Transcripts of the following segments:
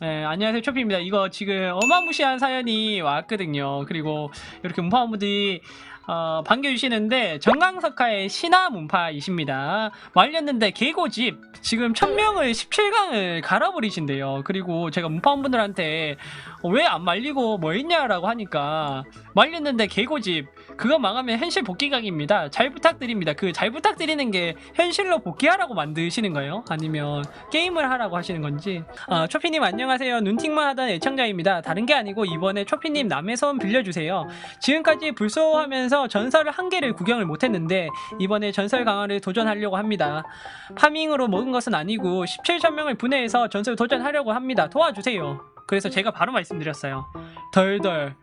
네, 안녕하세요 초피입니다. 이거 지금 어마무시한 사연이 왔거든요. 그리고 이렇게 문파분들이 어, 반겨주시는데 정강석화의 신화 문파이십니다. 말렸는데 개고집 지금 천명을 17강을 갈아버리신대요. 그리고 제가 문파분들한테 왜 안 말리고 뭐 했냐라고 하니까 말렸는데 개고집 그거 망하면 현실 복귀각입니다. 잘 부탁드립니다. 그 잘 부탁드리는 게 현실로 복귀하라고 만드시는 거예요? 아니면 게임을 하라고 하시는 건지? 아, 초피님 안녕하세요. 눈팅만 하던 애청자입니다. 다른 게 아니고 이번에 초피님 손 빌려주세요. 지금까지 불소하면서 전설 한 개를 구경을 못했는데 이번에 전설 강화를 도전하려고 합니다. 파밍으로 먹은 것은 아니고 17천 명을 분해해서 전설 도전하려고 합니다. 도와주세요. 그래서 제가 바로 말씀드렸어요. 덜덜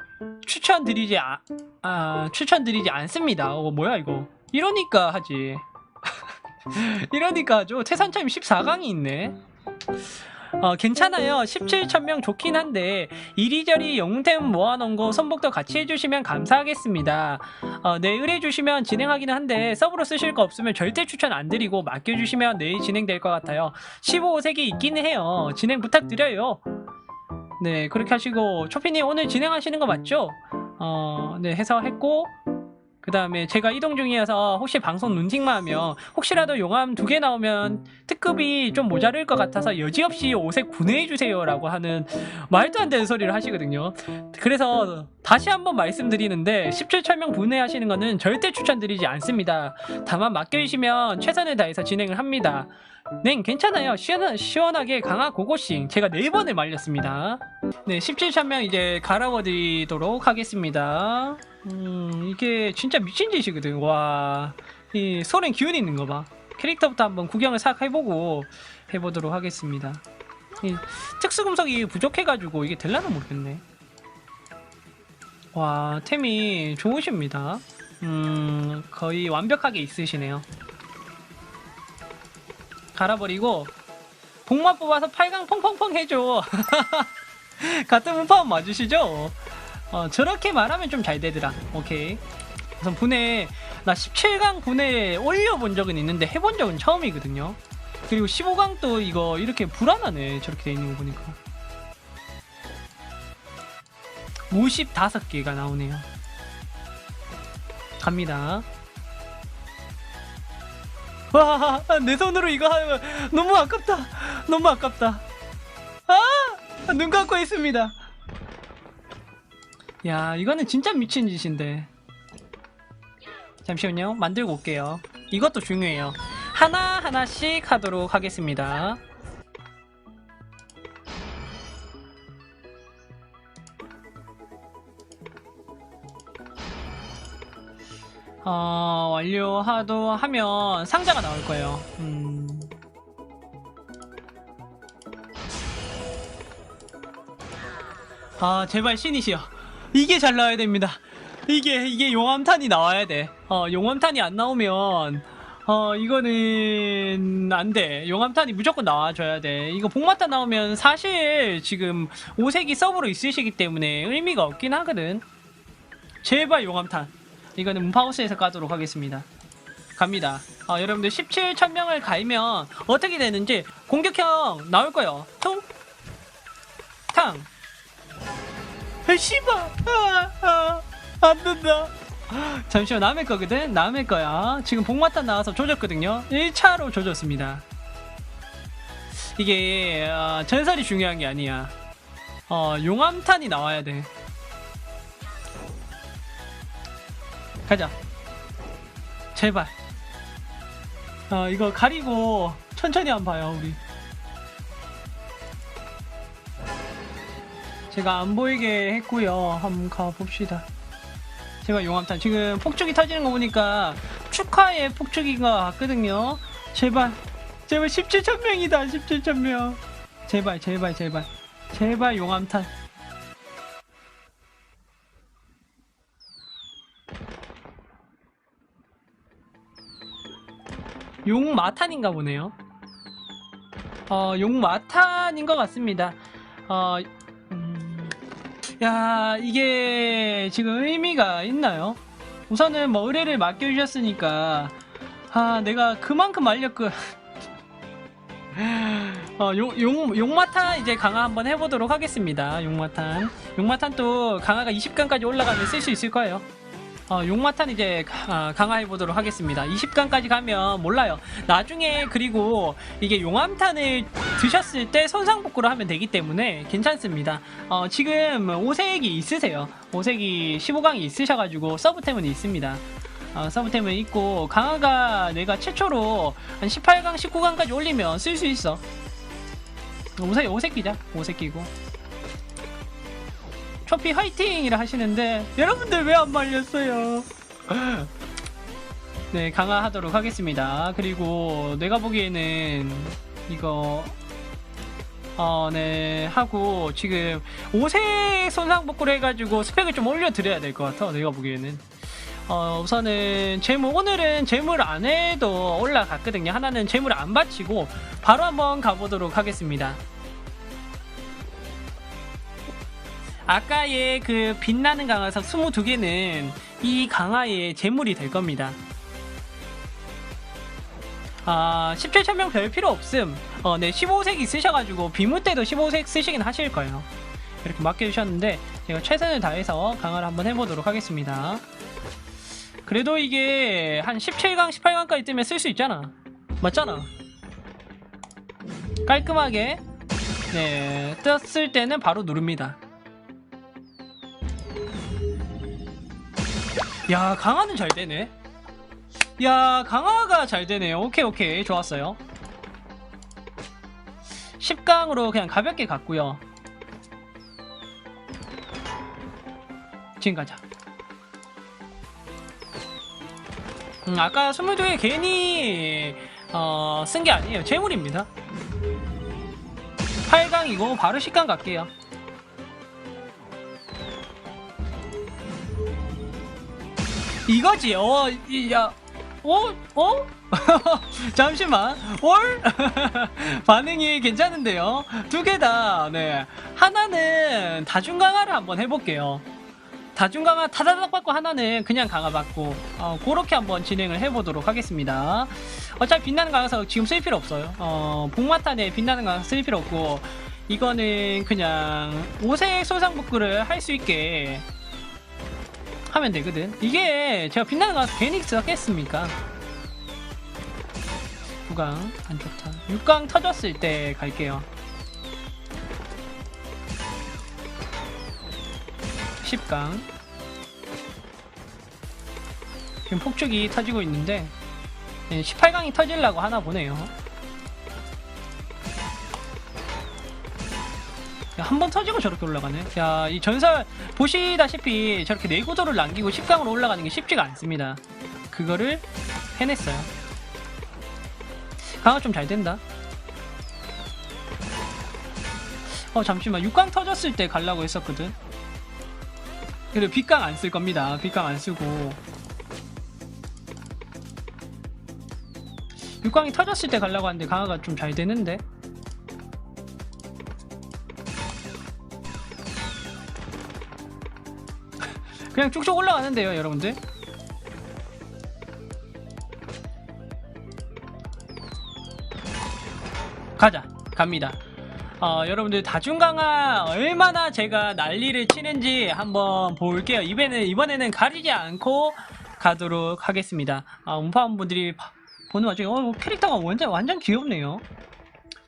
추천드리지 아, 아 추천드리지 않습니다. 어 뭐야 이거? 이러니까 하지. 이러니까 하죠. 태산차임 14강이 있네. 어, 괜찮아요. 17,000명 좋긴 한데 이리저리 영웅템 모아놓은 거 선복도 같이 해주시면 감사하겠습니다. 어, 네, 의뢰해주시면 진행하기는 한데 서브로 쓰실 거 없으면 절대 추천 안 드리고 맡겨주시면 내일 진행될 것 같아요. 15색이 있기는 해요. 진행 부탁드려요. 네, 그렇게 하시고 초피님 오늘 진행하시는 거 맞죠? 어, 네, 해서 했고 그 다음에 제가 이동 중이어서 혹시 방송 눈팅만 하면 혹시라도 용암 두 개 나오면 특급이 좀 모자랄 것 같아서 여지없이 오색 분해해주세요 라고 하는 말도 안 되는 소리를 하시거든요. 그래서 다시 한번 말씀드리는데 17철명 분해하시는 거는 절대 추천드리지 않습니다. 다만 맡겨주시면 최선을 다해서 진행을 합니다 네 괜찮아요 시원, 시원하게 강화 고고싱 제가 네 번을 말렸습니다 네 17철명 이제 갈아버리도록 하겠습니다 음, 이게 진짜 미친 짓이거든. 와, 이 소렌 기운 있는 거 봐. 캐릭터부터 한번 구경을 싹 해보고 해보도록 하겠습니다. 이 특수금속이 부족해가지고 이게 될라나 모르겠네. 와, 템이 좋으십니다. 음, 거의 완벽하게 있으시네요. 갈아버리고 복만 뽑아서 8강 펑펑펑 해줘. 같은 문파원 맞으시죠? 어, 저렇게 말하면 좀 잘 되더라. 오케이. 우선 분해, 나 17강 분해 올려본 적은 있는데 해본 적은 처음이거든요. 그리고 15강도 이거 이렇게 불안하네. 저렇게 돼 있는 거 보니까. 55개가 나오네요. 갑니다. 와, 내 손으로 이거 하면 너무 아깝다. 너무 아깝다. 아! 눈 감고 있습니다. 야 이거는 진짜 미친 짓인데 잠시만요 만들고 올게요 이것도 중요해요 하나하나씩 하도록 하겠습니다 어, 완료하도 하면 상자가 나올 거예요 음. 아 제발 신이시여 이게 잘 나와야 됩니다. 이게 이게 용암탄이 나와야 돼. 어 용암탄이 안 나오면 어 이거는 안 돼. 용암탄이 무조건 나와줘야 돼. 이거 복마탄 나오면 사실 지금 오색이 서브로 있으시기 때문에 의미가 없긴 하거든. 제발 용암탄. 이거는 문파우스에서 까도록 하겠습니다. 갑니다. 어, 여러분들 17,000명을 가이면 어떻게 되는지 공격형 나올 거예요. 통, 탕, 아, 씨발! 아, 아, 안 된다. 잠시만 남의 거거든? 남의 거야. 지금 복마탄 나와서 조졌거든요. 1차로 조졌습니다. 이게 어, 전설이 중요한 게 아니야. 어 용암탄이 나와야 돼 가자. 제발. 어 이거 가리고 천천히 한번 봐요 우리. 제가 안 보이게 했고요. 한번 가봅시다. 제가 용암탄. 지금 폭죽이 터지는 거 보니까 축하의 폭죽인 것 같거든요. 제발. 제발 17,000명이다 17,000명. 제발 제발 제발. 제발 용암탄 용마탄인가 보네요. 어, 용마탄인 것 같습니다. 어, 야 이게 지금 의미가 있나요? 우선은 뭐 의뢰를 맡겨주셨으니까 아 내가 그만큼 알렸고 어, 용, 용, 용마탄 이제 강화 한번 해보도록 하겠습니다. 용마탄. 용마탄 또 강화가 20강까지 올라가면 쓸 수 있을 거예요. 어, 용마탄 이제 가- 아, 강화해 보도록 하겠습니다. 20강까지 가면 몰라요. 나중에 그리고 이게 용암탄을 드셨을 때 손상복구를 하면 되기 때문에 괜찮습니다. 어, 지금 5색이 있으세요. 5색이 15강이 있으셔가지고 서브템은 있습니다. 어, 서브템은 있고 강화가 내가 최초로 한 18강, 19강까지 올리면 쓸 수 있어. 오색, 오색기자. 오색기고. 초피 화이팅이라 하시는데 여러분들 왜 안 말렸어요? 네, 강화하도록 하겠습니다. 그리고 내가 보기에는 이거 어, 네, 하고 지금 5색 손상 복구를 해가지고 스펙을 좀 올려드려야 될 것 같아. 내가 보기에는. 어, 우선은 재물, 오늘은 재물 안 해도 올라갔거든요. 하나는 재물을 안 바치고 바로 한번 가보도록 하겠습니다. 아까의 그 빛나는 강화석 22개는 이 강화의 재물이 될 겁니다. 아, 17천명 별 필요 없음. 어, 네, 15색 있으셔가지고 비무 때도 15색 쓰시긴 하실 거예요. 이렇게 맡겨주셨는데 제가 최선을 다해서 강화를 한번 해보도록 하겠습니다. 그래도 이게 한 17강, 18강까지 뜨면 쓸 수 있잖아. 맞잖아. 깔끔하게 네 떴을 때는 바로 누릅니다. 야 강화는 잘 되네. 야 강화가 잘 되네요. 오케이 오케이 좋았어요. 10강으로 그냥 가볍게 갔고요. 지금 가자. 음, 아까 22개 괜히 어, 쓴 게 아니에요. 재물입니다. 8강이고 바로 10강 갈게요. 이거지. 어, 이, 야, 어, 어? 잠시만. 월? 반응이 괜찮은데요. 두 개 다. 네. 하나는 다중 강화를 한번 해볼게요. 다중 강화 타다닥 받고 하나는 그냥 강화 받고 어, 그렇게 한번 진행을 해보도록 하겠습니다. 어차피 빛나는 강화석 지금 쓸 필요 없어요. 어, 복마탄에 빛나는 강화석 쓸 필요 없고 이거는 그냥 오색 소상복구를 할 수 있게 하면 되거든. 이게 제가 빛나는 강화석 괜히 썼겠습니까? 9강 안 좋다. 6강 터졌을 때 갈게요. 10강 지금 폭죽이 터지고 있는데 18강이 터지려고 하나 보네요 한 번 터지고 저렇게 올라가네 야 이 전설 보시다시피 저렇게 내구도를 남기고 10강으로 올라가는 게 쉽지가 않습니다 그거를 해냈어요 강화 좀 잘 된다 어 잠시만 6강 터졌을 때 가려고 했었거든 그리고 빗강 안 쓸 겁니다. 빗강 안 쓰고. 6강이 터졌을 때 가려고 하는데 강화가 좀 잘 되는데. 그냥 쭉쭉 올라가는데요, 여러분들. 가자. 갑니다. 어, 여러분들 다중강화 얼마나 제가 난리를 치는지 한번 볼게요. 이번에는, 이번에는 가리지 않고 가도록 하겠습니다. 아, 음파원분들이 봐- 보는 와중에 어, 캐릭터가 완전 완전 귀엽네요.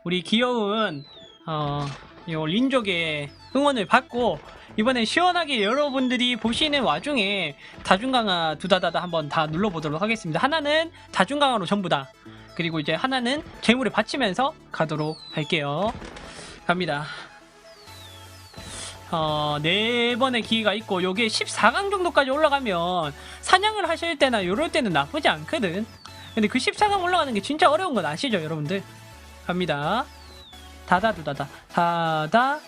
우리 귀여운 어, 요 린족의 응원을 받고 이번에 시원하게 여러분들이 보시는 와중에 다중강화 두다다다 한번 다 눌러보도록 하겠습니다. 하나는 다중강화로 전부 다 그리고 이제 하나는 재물을 바치면서 가도록 할게요. 갑니다. 어, 네 번의 기회가 있고, 요게 14강 정도까지 올라가면 사냥을 하실 때나 요럴 때는 나쁘지 않거든. 근데 그 14강 올라가는 게 진짜 어려운 건 아시죠, 여러분들? 갑니다. 다다두다다. 다다,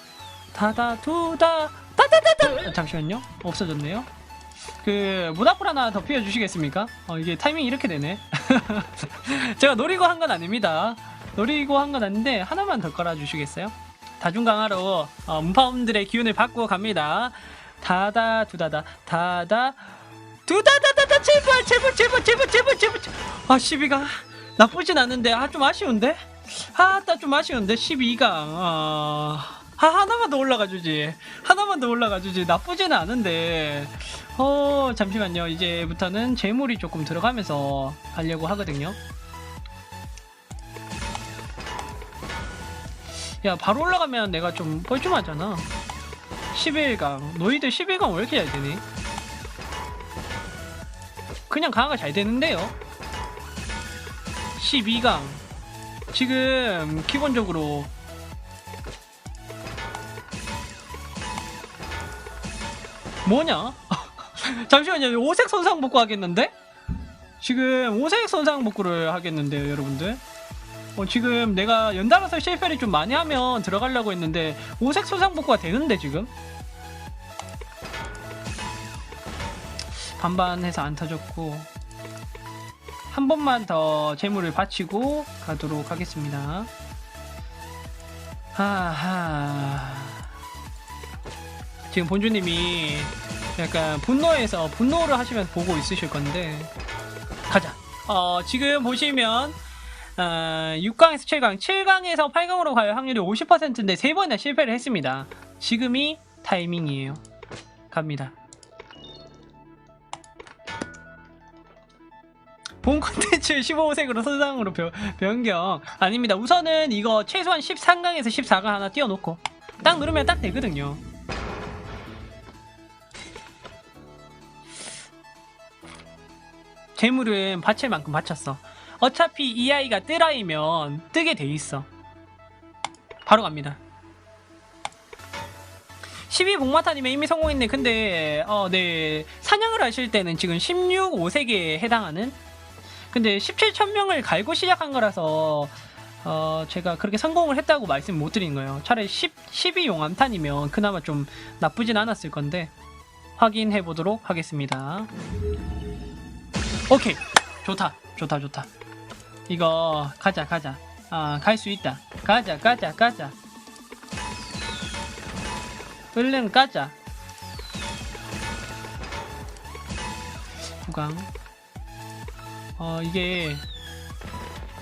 다다두다, 잠시만요. 없어졌네요. 그, 모닥불 하나 더 피워 주시겠습니까? 어, 이게 타이밍이 이렇게 되네. 제가 노리고 한 건 아닙니다. 노리고 한 건 아닌데, 하나만 더 깔아 주시겠어요? 다중 강화로 어, 문파원들의 기운을 받고 갑니다. 다다 두다다 다다 두다다다다 제발 제발 제발 제발 제발 제발. 아 12가 나쁘진 않은데 아 좀 아쉬운데 아따 좀 아쉬운데 12강 아... 아, 하나만 더 올라가 주지. 하나만 더 올라가 주지. 나쁘지는 않은데. 어 잠시만요. 이제부터는 재물이 조금 들어가면서 가려고 하거든요. 야 바로 올라가면 내가 좀 뻘쭘하잖아. 11강. 너희들 11강 왜 이렇게 잘 되니? 그냥 강화가 잘 되는데요. 12강. 지금 기본적으로 뭐냐? 잠시만요. 오색 손상 복구 하겠는데? 지금 오색 손상 복구를 하겠는데요, 여러분들. 어, 지금 내가 연달아서 실패를 좀 많이 하면 들어가려고 했는데 오색 손상 복구가 되는데 지금? 반반해서 안 터졌고 한 번만 더 재물을 바치고 가도록 하겠습니다. 하하. 지금 본주님이 약간 분노해서 분노를 하시면서 보고 있으실 건데 가자. 어, 지금 보시면 어, 6강에서 7강, 7강에서 8강으로 갈 확률이 50%인데 세 번이나 실패를 했습니다. 지금이 타이밍이에요. 갑니다. 본 콘텐츠 15색으로 선상으로 변- 변경 아닙니다 우선은 이거 최소한 13강에서 14강 하나 띄워놓고 딱 누르면 딱 되거든요 재물은 바칠 만큼 바쳤어. 어차피 이 아이가 뜨라이면 뜨게 돼 있어. 바로 갑니다. 12복마타님의 이미 성공했네. 근데 어 네. 사냥을 하실 때는 지금 16, 5색에 해당하는? 근데 17,000명을 갈고 시작한 거라서 어, 제가 그렇게 성공을 했다고 말씀 못 드린 거예요. 차라리 10, 12 용암탄이면 그나마 좀 나쁘진 않았을 건데 확인해 보도록 하겠습니다. 오케이. 좋다. 좋다. 좋다. 이거 가자. 가자. 아, 갈 수 있다. 가자. 가자. 가자. 얼른 가자. 구강. 어, 이게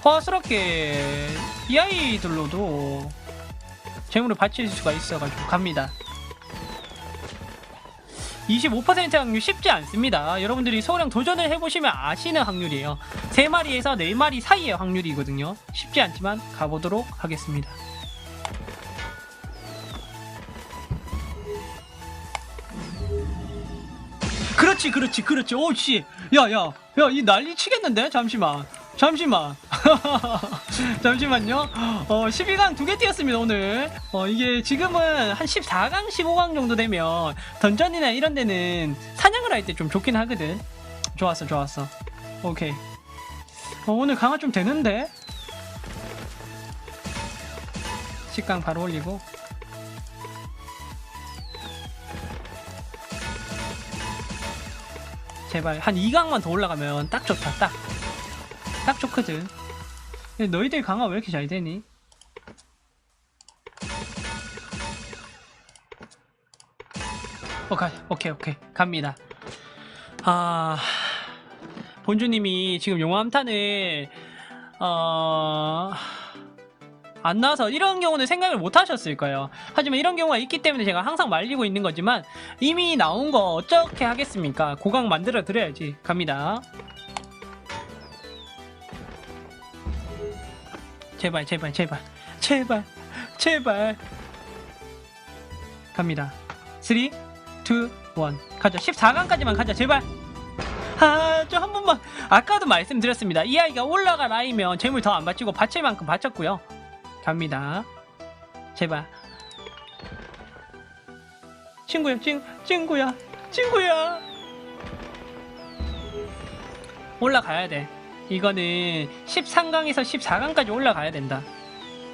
허스럽게 이 아이들로도 재물을 바칠 수가 있어가지고 갑니다. 25% 확률 쉽지 않습니다. 여러분들이 소량 도전을 해보시면 아시는 확률이에요. 3마리에서 4마리 사이의 확률이거든요. 쉽지 않지만 가보도록 하겠습니다. 그렇지, 그렇지, 그렇지. 오씨, 야, 야, 야, 이 난리 치겠는데? 잠시만, 잠시만, 잠시만요. 어, 12강 두 개 뛰었습니다 오늘. 어, 이게 지금은 한 14강, 15강 정도 되면 던전이나 이런 데는 사냥을 할 때 좀 좋긴 하거든. 좋았어, 좋았어. 오케이. 어, 오늘 강화 좀 되는데? 10강 바로 올리고. 제발 한 2강만 더 올라가면 딱 좋다 딱 딱 좋거든 너희들 강화 왜 이렇게 잘 되니? 어, 가, 오케이 오케이 갑니다 아 본주님이 지금 용암탄을 어... 안 나와서 이런 경우는 생각을 못 하셨을 거예요. 하지만 이런 경우가 있기 때문에 제가 항상 말리고 있는 거지만 이미 나온 거 어떻게 하겠습니까? 고강 만들어 드려야지. 갑니다. 제발, 제발, 제발, 제발, 제발. 갑니다. 3, 2, 1. 가자. 14강까지만 가자. 제발. 아, 저 한 번만. 아까도 말씀드렸습니다. 이 아이가 올라갈 아이면 재물 더 안 바치고 바칠 만큼 바쳤고요. 갑니다. 제발. 친구야, 친, 친구야, 친구야. 올라가야 돼. 이거는 13강에서 14강까지 올라가야 된다.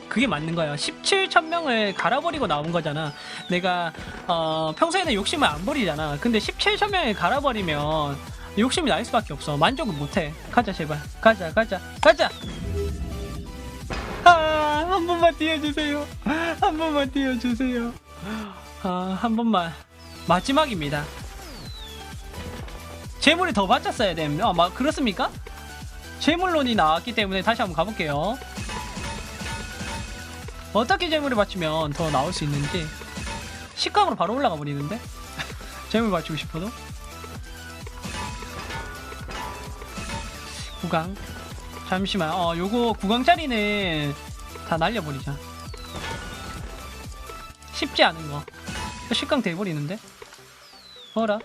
그게 맞는 거야. 17,000명을 갈아버리고 나온 거잖아. 내가, 어, 평소에는 욕심을 안 부리잖아. 근데 17,000명을 갈아버리면 욕심이 날 수밖에 없어. 만족은 못 해. 가자, 제발. 가자, 가자, 가자! 아, 한 번만 띄워주세요. 한 번만 띄워주세요. 아, 한 번만. 마지막입니다. 재물이 더 받쳤어야 됩니다. 아, 막, 그렇습니까? 재물론이 나왔기 때문에 다시 한번 가볼게요. 어떻게 재물을 받치면 더 나올 수 있는지 10강으로 바로 올라가 버리는데? 재물 받치고 싶어도? 9강. 잠시만 어 요거 9강짜리는 다 날려버리자. 쉽지 않은 거. 10강 돼버리는데? 어라?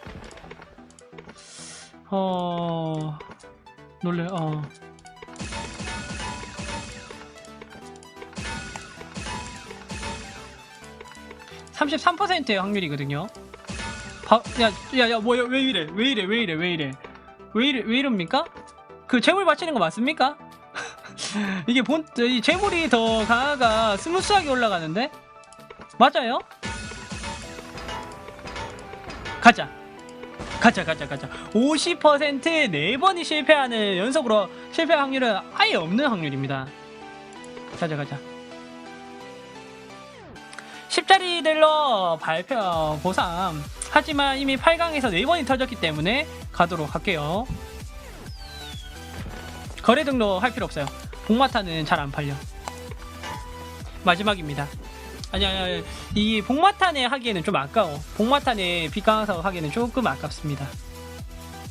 어 놀래 어 33%의 확률이거든요. 바, 야, 야, 야, 뭐야, 왜 이래? 왜 이래? 왜 이래? 왜 이래? 왜 이래? 왜 이럽니까? 그 재물 받치는 거 맞습니까? 이게 본, 이 재물이 더 강화가 스무스하게 올라가는데? 맞아요? 가자. 가자, 가자, 가자. 50% 4번이 실패하는, 연속으로 실패 확률은 아예 없는 확률입니다. 가자, 가자. 10자리들로 발표 보상 하지만 이미 8강에서 4번이 터졌기 때문에 가도록 할게요 거래 등록 할 필요 없어요 복마타는 잘 안 팔려 마지막입니다 아니 아니 아니. 이 복마탄에 하기에는 좀 아까워. 복마탄에 빛강화석 하기에는 조금 아깝습니다.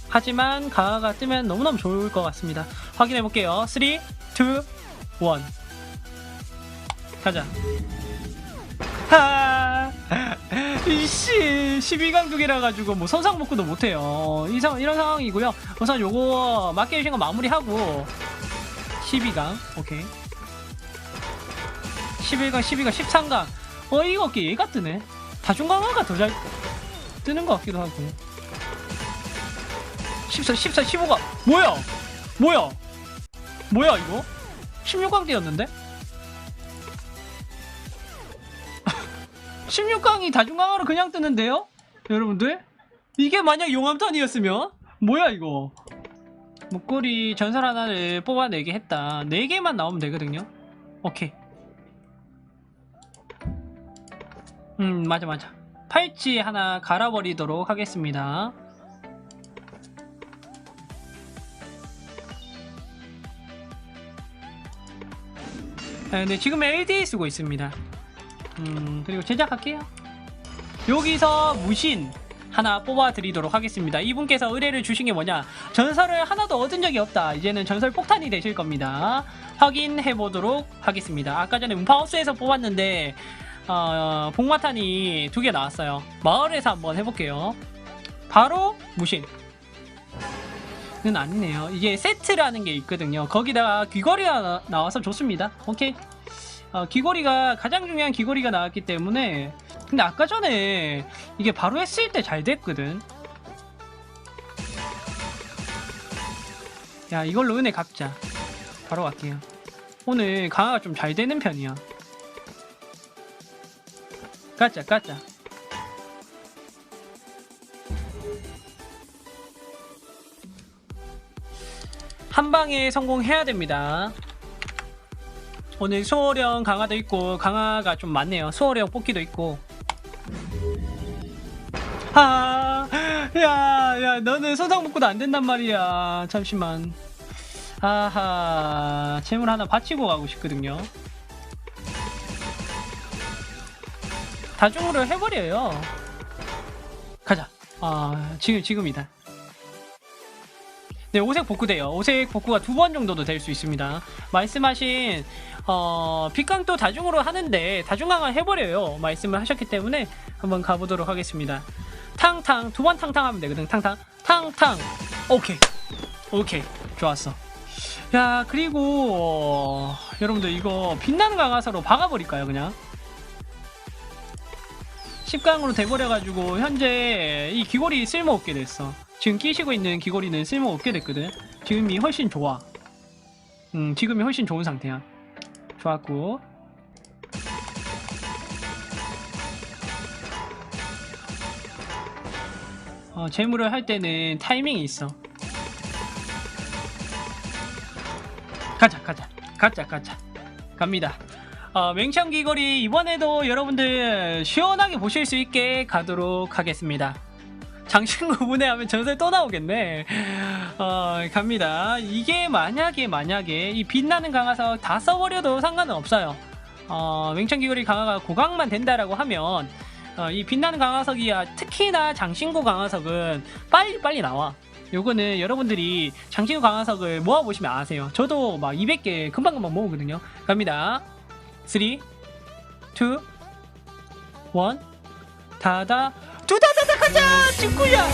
하지만 강화가 뜨면 너무너무 좋을 것 같습니다. 확인해 볼게요. 3, 2, 1 가자. 하! 이씨 12강 두 개라 가지고 뭐 선상 복구도 못해요. 이 상, 이런 상황이고요. 우선 요거 맡겨주신 거 마무리하고 12강 오케이 11강 12강 13강 어이가 없게 얘가 뜨네 다중강화가 더 잘 뜨는 것 같기도 하고 14 14 15강 뭐야 뭐야 뭐야 이거 16강 뛰었는데 16강이 다중강화로 그냥 뜨는데요? 여러분들? 이게 만약 용암탄이었으면? 뭐야 이거? 목걸이 전설 하나를 뽑아내게 했다 4개만 나오면 되거든요? 오케이 음 맞아 맞아 팔찌 하나 갈아버리도록 하겠습니다 아, 네, 지금 LDA 쓰고 있습니다 음, 그리고 제작할게요. 여기서 무신 하나 뽑아드리도록 하겠습니다. 이분께서 의뢰를 주신 게 뭐냐? 전설을 하나도 얻은 적이 없다. 이제는 전설 폭탄이 되실 겁니다. 확인해 보도록 하겠습니다. 아까 전에 음파하우스에서 뽑았는데 어, 복마탄이 두 개 나왔어요. 마을에서 한번 해볼게요. 바로 무신. 는 아니네요. 이게 세트라는 게 있거든요. 거기다가 귀걸이가 나- 나와서 좋습니다. 오케이. 어, 귀걸이가 가장 중요한 귀걸이가 나왔기 때문에 근데 아까 전에 이게 바로 했을 때 잘 됐거든 야 이걸로 은혜 갚자 바로 갈게요 오늘 강화가 좀 잘 되는 편이야 가자 가자 한 방에 성공해야 됩니다 오늘 수호령 강화도 있고 강화가 좀 많네요. 수호령 뽑기도 있고. 아, 야, 야, 너는 소상 복구도 안 된단 말이야. 잠시만. 아하, 재물 하나 바치고 가고 싶거든요. 다중으로 해버려요. 가자. 아, 지금, 지금이다. 네, 오색 복구돼요. 오색 복구가 두 번 정도도 될 수 있습니다. 말씀하신 어, 빛강도 다중으로 하는데 다중강화 해버려요. 말씀을 하셨기 때문에 한번 가보도록 하겠습니다. 탕탕 두 번 탕탕 하면 되거든. 탕탕 탕탕 오케이 오케이 좋았어. 야 그리고 어, 여러분들 이거 빛나는 강화사로 박아버릴까요 그냥? 10강으로 돼버려가지고 현재 이 귀걸이 쓸모없게 됐어. 지금 끼시고 있는 귀걸이는 쓸모없게 됐거든. 지금이 훨씬 좋아. 음 지금이 훨씬 좋은 상태야. 좋았고 어, 재물을 할 때는 타이밍이 있어 가자 가자 가자 가자 갑니다 어, 맹창 귀걸이 이번에도 여러분들 시원하게 보실 수 있게 가도록 하겠습니다. 장신구 분해하면 전설 또 나오겠네. 어, 갑니다. 이게 만약에 만약에 이 빛나는 강화석 다 써버려도 상관은 없어요. 어, 맹창 귀걸이 강화가 고강만 된다라고 하면 어, 이 빛나는 강화석이야 특히나 장신구 강화석은 빨리 빨리 나와. 요거는 여러분들이 장신구 강화석을 모아보시면 아세요. 저도 막 200개 금방금방 모으거든요. 갑니다. 3, 2, 1 다다. 두다다다 가자! 축구야!